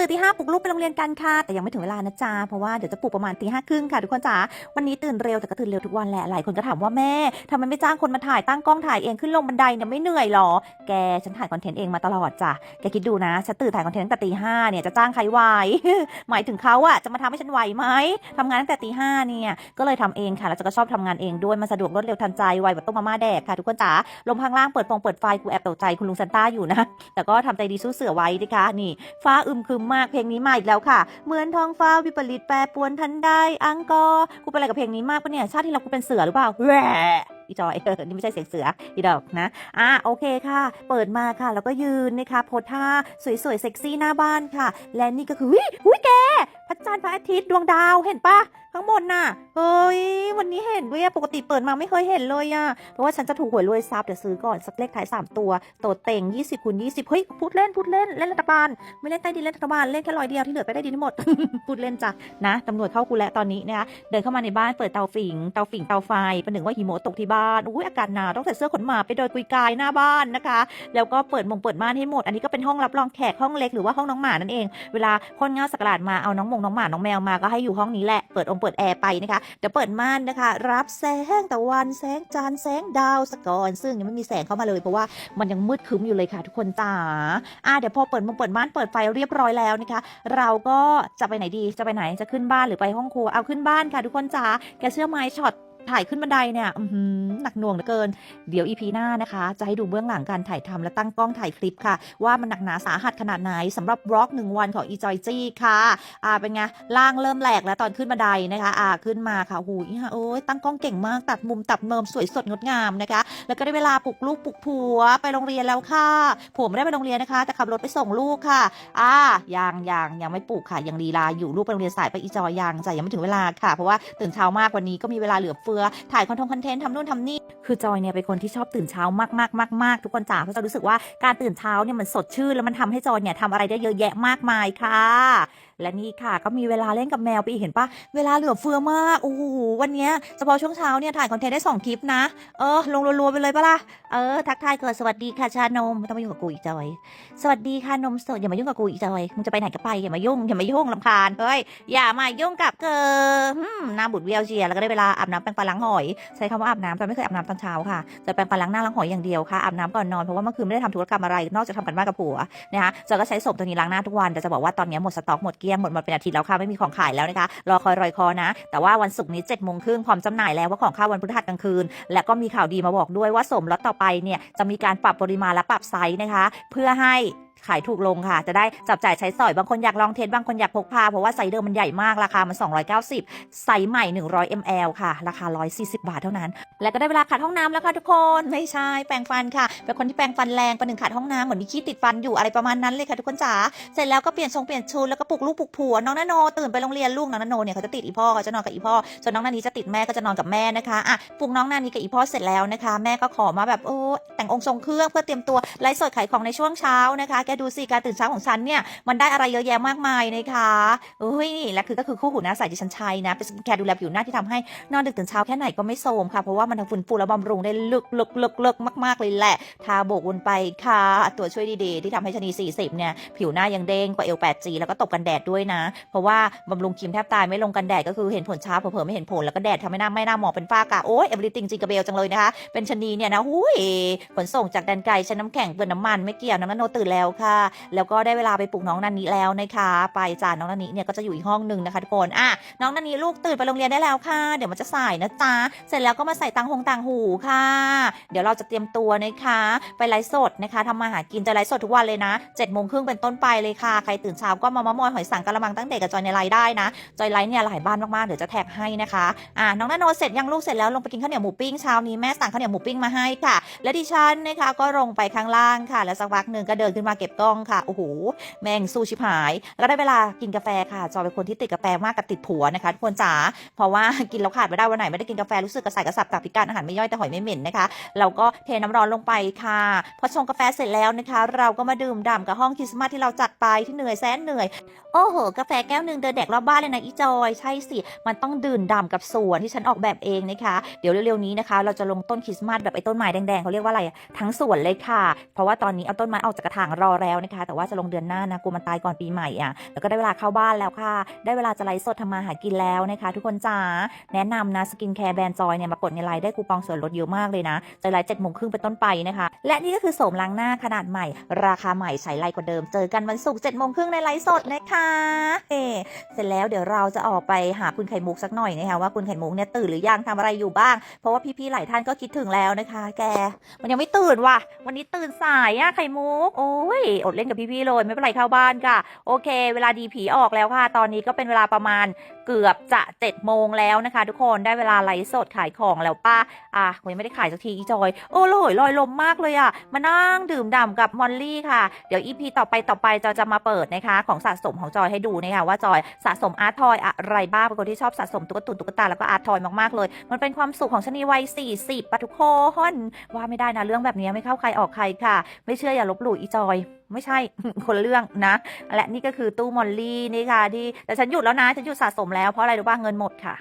ตื่นตีห้าปลุกลูกไปโรงเรียนกันค่ะ แต่ยังไม่ถึงเวลานะจ๊ะเพราะว่าเดี๋ยวจะปลุกประมาณตีห้าครึ่งค่ะทุกคนจ๋าวันนี้ตื่นเร็วแต่ก็ตื่นเร็วทุกวันแหละหลายคนก็ถามว่าแม่ทำไมไม่จ้างคนมาถ่ายตั้งกล้องถ่ายเองขึ้นลงบันไดเนี่ยไม่เหนื่อยหรอ แกฉันถ่ายคอนเทนต์เองมาตลอดจ้ะแกคิดดูนะฉันตื่นถ่ายคอนเทนต์ตั้งแต่ตีห้าเนี่ยจะจ้างใครไหวหมายถึงเขาอะจะมาทำให้ฉันไหวไหมทำงานตั้งแต่ตีห้าเนี่ยก็เลยทำเองค่ะแล้วก็ชอบทำงานเองด้วยมันสะดวกรวดเร็วทันใจไวแบบต้มมาม่าแดกค่ะทุกคนจ๋าลมข้างล่างเปิดฟงเปิดไฟกูแอบตกใจคุณลุงซันต้าอยู่นะแต่ก็ทำใจดีสู้เสือไว้นะคะนี่ฟ้าอึมครึมมากเพลงนี้มาอีกแล้วค่ะ เหมือนท้องฟ้าวิปริตแปรปวนทันใดอังกอร์กูเป็นอะไรกับเพลงนี้มากปะเนี่ยชาติที่เรากูเป็นเสือหรือเปล่าแหว อีจอยเออนี่ไม่ใช่เสียงเสืออีดอกนะอะโอเคค่ะ เปิดมาค่ะ แล้วก็ยืนนะคะโพสท่าสวยๆเซ็กซี่หน้าบ้านค่ะ และนี่ก็คือวิวิแกพระจันทร์พระอาทิตย์ดวงดาวเห็นปะข้างบนน่ะเฮ้ยวันนี้เห็นด้วยปกติเปิดมาไม่เคยเห็นเลยอะเพราะว่าฉันจะถูกหวยรวยทรัพย์เดี๋ยวซื้อก่อนสักเลขท้าย 3 ตัวโตเต็ง 20คูณ20 เฮ้ย พูดเล่นพูดเล่นเล่นรัฐบาล ไม่เล่นใต้ดินเล่นรัฐบาล เล่นแค่รอยเดียวที่เหลือไปได้ดินทั้งหมด พูดเล่นจ้ะนะตำรวจเข้ากูแล้วตอนนี้นะคะเดินเข้ามาในบ้านเปิดเตาฝิงเตาฝิงเตาไฟประหนึ่งว่าหิมะตกที่บ้านอุ้ยอากาศหนาวต้องใส่เสื้อขนหมาไปโดยกุยกายหน้าบ้านนะคะ แล้วก็เปิดมงเปิดม่านให้หมด อันนี้ก็เป็นห้องรับรองแขกห้องเล็กหรือว่าห้องน้องหมานั่นเอง เวลาคนเงาสักหลาดมาเอาน้องมงน้องหมาน้องแมวมาก็ให้อยู่ห้องนี้แหละเปิดองเปิดแอร์ไปนะคะเดี๋ยวเปิดม่านนะคะ รับแสงตะวันแสงจันทร์แสงดาวสกอน ซึ่งยังไม่มีแสงเข้ามาเลยเพราะว่ามันยังมืดคึ้มอยู่เลยค่ะ ทุกคนจ๋าอะเดี๋ยวพอเปิดมงเปิดม่านเปิดไฟเรียบร้อยแล้วนะคะ เราก็จะไปไหนดีจะไปไหนจะขึ้นบ้านหรือไปห้องครัวเอาขึ้นบ้านค่ะ ทุกคนจ๋าแกเชื่อไหมช็อต ถ่ายขึ้นบันไดเนี่ยหนักหน่วงเหลือเกิน เดี๋ยวอีพีหน้านะคะ จะให้ดูเบื้องหลังการถ่ายทำและตั้งกล้องถ่ายคลิปค่ะ ว่ามันหนักหนาสาหัสขนาดไหนสำหรับบล็อกหนึ่งวันของอีจอยจี้ค่ะอ่าเป็นไงล่างเริ่มแหลกแล้วตอนขึ้นบันไดนะคะอ่าขึ้นมาค่ะหูยโอ้ยตั้งกล้องเก่งมากตัดมุมตัดเมิมสวยสดงดงามนะคะ แล้วก็ได้เวลาปลุกลูกปลุกผัวไปโรงเรียนแล้วค่ะผัวไม่ได้ไปโรงเรียนนะคะ แต่ขับรถไปส่งลูกค่ะอ่ายังยังยังไม่ปลุกค่ะยังลีลาอยู่ลูกไปโรงเรียนสายไปอีจอยยังจ้ะยังไม่ถึงเวลาค่ะเพราะว่าตื่นเช้ามากวันนี้ก็มีเวลาเหลือเฟอ ถ่ายคอนทงคอนเทนต์ทำนู่นทำนี่ คือจอยเนี่ยเป็นคนที่ชอบตื่นเช้ามากมากมากมากทุกคนจ๋าเพราะจะรู้สึกว่าการตื่นเช้าเนี่ยมันสดชื่นแล้วมันทำให้จอยเนี่ยทำอะไรได้เยอะแยะมากมายค่ะ และนี่ค่ะก็มีเวลาเล่นกับแมวไปอีกเห็นปะเวลาเหลือเฟือมากโอ้โหวันนี้เฉพาะช่วงเช้าเนี่ยถ่ายคอนเทนต์ได้สองคลิปนะ เออ ลงรัวๆไปเลยปะล่ะเออทักทายเก่อนสวัสดีค่ะชานมไม่ต้องมายุ่งกับกูอีกจอย สวัสดีค่ะนมสดอย่ามายุ่งกับกูอีกจอยมึงจะไปไหนก็ไปอย่ามายุ่งอย่ามายุ่งลำคาญเฮ้ยอย่ามายุ่งกับเกอหืมหน้าบุดเวียวเชียแล้วก็ได้เวลาอาบน้ำแปรงฟันล้างหอย ใช้คำว่าอาบน้ำแต่ไม่เคยอาบน้ำตอนเช้าค่ะจะแปรงฟันล้างหน้าล้างหอยอย่างเดียวค่ะอาบน้ำก่อนนอนเพราะว่าเมื่อคืนไม่ได้ทำธุรกรรมอะไรนอกจากทำกันบ้านกับผัวนะคะจอยก็ใช้สมตัวนี้ล้างหน้าทุกวันแต่จะบอกว่าตอนนี้หมดสต็อกหมดเกี้ยงหมดหมดเป็นอาทิตย์แล้วค่ะไม่มีของขายแล้วนะคะรอคอยรอยคอนะ แต่ว่าวันศุกร์นี้7จ็ดโมงครึ่งพร้อมจำหน่ายแล้วว่าของข้าวันพฤหัสกลางคืน และก็มีข่าวดีมาบอกด้วยว่าสมล็อตต่อไปเนี่ยจะมีการปรับปริมาณและปรับไซส์นะคะ เพื่อให้ ขายถูกลงค่ะ จะได้จับจ่ายใช้สอย บางคนอยากลองเทสบางคนอยากพกพา เพราะว่าไซส์เดิมมันใหญ่มาก ราคามัน 290 ไซส์ใหม่ 100 ml ค่ะ ราคา 140 บาทเท่านั้น แล้วก็ได้เวลาขัดห้องน้ำแล้วค่ะทุกคน ไม่ใช่ แปรงฟันค่ะ เป็นคนที่แปรงฟันแรงประหนึ่งขัดห้องน้ำเหมือนมีขี้ติดฟันอยู่อะไรประมาณนั้นเลยค่ะทุกคนจ๋า เสร็จแล้วก็เปลี่ยนทรงเปลี่ยนชุดแล้วก็ปลุกลูกปลุกผัว น้องนาโนตื่นไปโรงเรียนลูกน้องนาโนเนี่ยเขาจะติดอีพ่อเขาจะนอนกับอีพ่อ ส่วนน้องนานี้จะติดแม่ก็จะนอนกับแม่นะคะ อะปลุกน้องนานีกับอีพ่อเสร็จแล้วนะคะ แม่ก็ขอมาแบบโอ้แต่งองค์ทรงเครื่องเพื่อเตรียมตัวไลฟ์สดขายของในช่วงเช้านะคะแกดูสิการตื่นเช้าของฉันเนี่ยมันได้อะไรเยอะแยะมากมายนะคะเอ้ยและคือก็คือคู่หูหน้าใสที่ฉันใช้นะเป็นสกินแคร์ดูแลผิวหน้าที่ทำให้นอนดึกตื่นเช้าแค่ไหนก็ไม่โทรมค่ะเพราะว่ามันทั้งฟื้นฟูและบำรุงได้ลึกลึกลึกลึกมากๆเลยแหละทาโบกวนไปค่ะตัวช่วยดีๆ ที่ทำให้ชนี40เนี่ยผิวหน้ายังเด้งกว่าเอล 8G แล้วก็ตบกันแดดด้วยนะ เพราะว่าบำรุงครีมแทบตายไม่ลงกันแดดก็คือเห็นผลช้าเผลอๆไม่เห็นผลแล้วก็แดดทำให้หน้าไม่หน้าหมองเป็นฝ้ากะโอ้ยเอเวอร์ติงจิงกระเบลจังเลยนะคะเป็นชนีเนี่ยนะหุ้ยขนส่งจากแดนไกลใช้น้ำแข็งเปื้อนน้ำมันไม่เกี่ยวน้องนันโนตื่นแล้วค่ะ แล้วก็ได้เวลาไปปลุกน้องนันนี้แล้วนะคะ ไปจ้าน้องนันนี้เนี่ยก็จะอยู่อีกห้องหนึ่งนะคะทุกคนอะน้องนันนี้ลูกตื่นไปโรงเรียนได้แล้วค่ะ เดี๋ยวมันจะสายนะจ๊ะเสร็จแล้วก็มาใส่ตังหงตังหูค่ะ เดี๋ยวเราจะเตรียมตัวนะคะ ไปไลฟ์สดนะคะทำมาหากินจะไลฟ์สดทุกวันเลยนะ7จ็ดโมงครึ่งเป็นต้นไปเลยค่ะใครตื่นเช้าก็มามามอยหอยสังกะละมังตั้งเด็กกับจอยในไลฟ์ได้นะจอยไลฟ์เนี่ยหลายบ้านมากๆเดี๋ยวจะแท็กให้นะคะอ่าน้องนาโนเสร็จยังลูกเสร็จแล้วลงไปกินข้าวเหนียวหมูปิ้งเช้านี้แม่สั่งข้าวเหนียวหมูปิ้งมาให้ค่ะ และดิฉันนะคะก็ลงไปข้างล่างค่ะ แล้วสักพักหนึ่งก็เดินขึ้นมาเก็บกล้องค่ะ โอ้โห แม่งสู้ชิบหาย แล้วได้เวลากินกาแฟค่ะ จอยเป็นคนที่ติดกาแฟมากกับติดผัวนะคะทุกคนจ๋า เพราะว่ากินแล้วขาดไม่ได้วันไหนไม่ได้กินกาแฟรู้สึกกระสับกระสับกับพิการอาหารไม่ย่อยแต่หอยไม่เหม็นนะคะ เราก็เทน้ำร้อนลงไปค่ะพอชงกาแฟเสร็จแล้วนะคะ เราก็มาดื่มด่ำกับห้องคริสต์มาสที่เราจัดไปที่เหนื่อยแสนเหนื่อย โอ้โห กาแฟแก้วหนึ่งเดินแดกรอบบ้านเลยนะอีจอย ใช่สิ มันต้องดื่มด่ำกับสวนที่ฉันออกแบบเองนะคะ เดี๋ยวเร็วๆนี้นะคะ เราจะลงต้นคริสต์มาสแบบไอ้ต้นไม้แดงๆเขาเรียกว่าอะไรทั้งสวนเลยค่ะ เพราะว่าตอนนี้เอาต้นไม้ออกจากกระถางรอแล้วนะคะ แต่ว่าจะลงเดือนหน้านะกลัวมันตายก่อนปีใหม่อะแล้วก็ได้เวลาเข้าบ้านแล้วค่ะ ได้เวลาจะไลฟ์สดทำมาหากินแล้วนะคะ ทุกคนจ๋าแนะนำนะสกินแคร์แบรนด์จอยเนี่ยมากดในไลน์ได้คูปองส่วนลดเยอะมากเลยนะจะไลฟ์เจ็ดโมงครึ่งเป็นต้นไปนะคะ และนี่ก็คือโสมล้างหน้าขนาดใหม่ ราคาใหม่ใช้ไลฟ์กว่าเดิม เจอกันวันศุกร์เจ็ดโมงครึ่งในไลฟ์สดนะคะเฮ้เสร็จแล้วเดี๋ยวเราจะออกไปหาคุณไข่มุกสักหน่อยนะคะว่าคุณไข่มุกเนี่ยตื่นหรือยังทำอะไรอยู่บ้าง เพราะว่าพี่ๆหลายท่านก็คิดถึงแล้วนะคะ แกมันยังไม่ตื่นว่ะ วันนี้ตื่นสายอะไข่มุก โอ้ย อดเล่นกับพี่ๆเลย ไม่เป็นไรเข้าบ้านค่ะ โอเค เวลาดีผีออกแล้วค่ะ ตอนนี้ก็เป็นเวลาประมาณเกือบจะ7จ็ดโมงแล้วนะคะ ทุกคน ได้เวลาไลฟ์สดขายของแล้วป้า อะยังไม่ได้ขายสักทีอีจอย โอ้โหยลอยลมมากเลยอะมานั่งดื่มด่ำกับมอลลี่ค่ะ เดี๋ยวอีพีต่อไปต่อไปจอยจะมาเปิดนะคะ ของสะสมของจอยให้ดูนะคะว่าจอยสะสมอาร์ตทอยอะไรบ้างเป็นคนที่ชอบสะสมตุ๊กตุนตุ๊กตาแล้วก็อาร์ตทอยมากๆเลย มันเป็นความสุขของชนีวัย40ปะทุกคนว่าไม่ได้นะเรื่องแบบนี้ไม่เข้าใครออกใครค่ะ ไม่เชื่ออย่าลบหลู่อีจอย ไม่ใช่คนเรื่องนะ และนี่ก็คือตู้มอลลี่นี่ค่ะที่แต่ฉันหยุดแล้วนะฉันหยุดสะสมแล้วเพราะอะไรรู้ป่ะเงินหมดค่ะ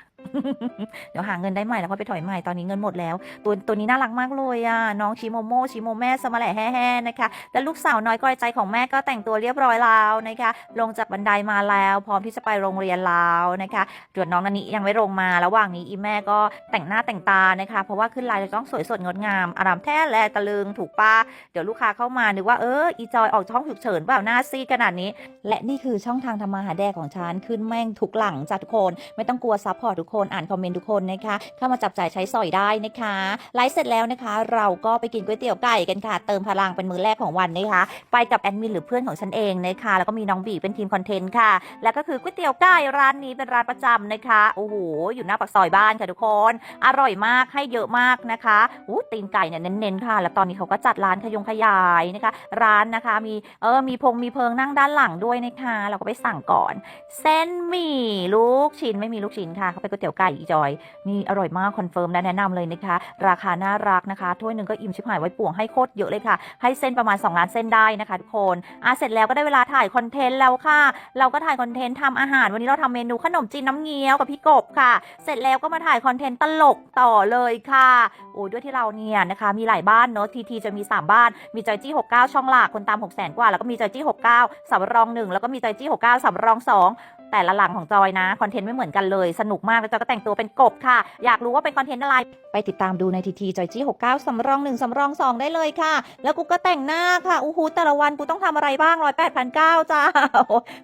เดี๋ยวหาเงินได้ใหม่แล้วก็ไปถอยใหม่ตอนนี้เงินหมดแล้ว ตัวตัวนี้น่ารักมากเลยอะน้องชิโมโมชิโมแม่สมาแหล่แห่ๆนะคะและลูกสาวน้อยก้อยใจของแม่ก็แต่งตัวเรียบร้อยแล้วนะคะ ลงจากบันไดมาแล้ว พร้อมที่จะไปโรงเรียนแล้วนะคะส่วนน้องนันนี้ยังไม่ลงมาระหว่างนี้อีแม่ก็แต่งหน้าแต่งตานะคะ เพราะว่าขึ้นไลน์จะต้องสวยสดงดงามอารามแท้แลตะลึงถูกป้าเดี๋ยวลูกค้าเข้ามานึกว่าเอออีจอยออกช่องฉุกเฉินเปล่าหน้าซีขนาดนี้ และนี่คือช่องทางทำมาหาแดกของฉันขึ้นแม่งทุกหลังจ้ะทุกคน ไม่ต้องกลัวซัพพอร์ตทุกคนอ่านคอมเมนต์ทุกคนนะคะเข้ามาจับจ่ายใช้สอยได้นะคะไลฟ์เสร็จแล้วนะคะ เราก็ไปกินก๋วยเตี๋ยวไก่กันค่ะ เติมพลังเป็นมื้อแรกของวันนะคะ ไปกับแอดมินหรือเพื่อนของฉันเองนะคะแล้วก็มีน้องบีเป็นทีมคอนเทนต์ค่ะ แล้วก็คือก๋วยเตี๋ยวไก่ร้านนี้เป็นร้านประจำนะคะโอ้โหอยู่หน้าปากซอยบ้านค่ะทุกคน อร่อยมากให้เยอะมากนะคะอู้ตีนไก่เนี่ยเน้นๆค่ะ แล้วตอนนี้เขาก็จัดร้านขยงขยายนะคะ ร้านนะคะมีเออมีพงมีเพิงนั่งด้านหลังด้วยนะคะ เราก็ไปสั่งก่อน เส้นหมี่ลูกชิ้นไม่มีลูกชิ้นค่ะเขาไปก๋วยเตี๋ยวไก่อีจอย นี่อร่อยมากคอนเฟิร์มและแนะนำเลยนะคะ ราคาน่ารักนะคะ ถ้วยหนึ่งก็อิ่มชิบหายไว้ป่วงให้โคตรเยอะเลยค่ะ ให้เส้นประมาณ 2 ล้านเส้นได้นะคะทุกคนอะเสร็จแล้วก็ได้เวลาถ่ายคอนเทนต์แล้วค่ะ เราก็ถ่ายคอนเทนต์ทำอาหาร วันนี้เราทำเมนูขนมจีนน้ำเงี้ยวกับพี่กบค่ะ เสร็จแล้วก็มาถ่ายคอนเทนต์ตลกต่อเลยค่ะโอ้ด้วยที่เราเนี่ยนะคะ มีหลายบ้านเนอะทีทีจะมี 3 บ้าน มีจอยจี้69 ช่องหลักคนตาม6 0 0 0 0กว่า แล้วก็มีจอยจี้69สำรอง 1 แล้วก็มีจอยจี้69สำรอง 2 แต่ละหลังของจอยนะคอนเทนต์ไม่เหมือนกันเลย สนุกมากแล้วจอยก็แต่งตัวเป็นกบค่ะ อยากรู้ว่าเป็นคอนเทนต์อะไร ไปติดตามดูในทีทีจอยจี้69สำรอง1สำรอง2ได้เลยค่ะ แล้วกูก็แต่งหน้าค่ะอู้หูแต่ละวันกูต้องทำอะไรบ้างร้อยแปดพันเก้าจ้า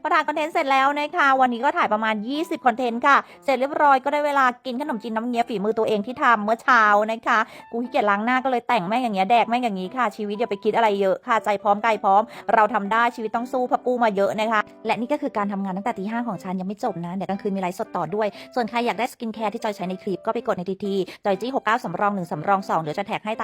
พอถ่ายคอนเทนต์เสร็จแล้วนะคะวันนี้ก็ถ่ายประมาณ 20คอนเทนต์ค่ะ เสร็จเรียบร้อยก็ได้เวลากินขนมจีนน้ำเงี้ยวฝีมือตัวเองที่ทำเมื่อเช้านะคะ กูขี้เกียจล้างหน้าก็เลยแต่งแม่งอย่างเงี้ยแดกแม่งอย่างงี้ค่ะชีวิตอย่าไปคิดอะไรเยอะค่ะใจพร้อมกายพร้อม เราทำได้ชีวิตต้องสู้พับกู้มาเยอะนะคะ และนี่ก็คือการทำงานตั้งแต่ตีห้าของฉันยังไม่จบนะ เดี๋ยวกลางคืนมีไลฟ์สดต่อด้วย ส่วนใครอยากได้สกินแคร์ที่จอยใช้ในคลิปก็ไปกดในทีทีจอยจี้หกเก้าสำรองหนึ่งสำรองสองเดี๋ยวจะแท็กให้ใต้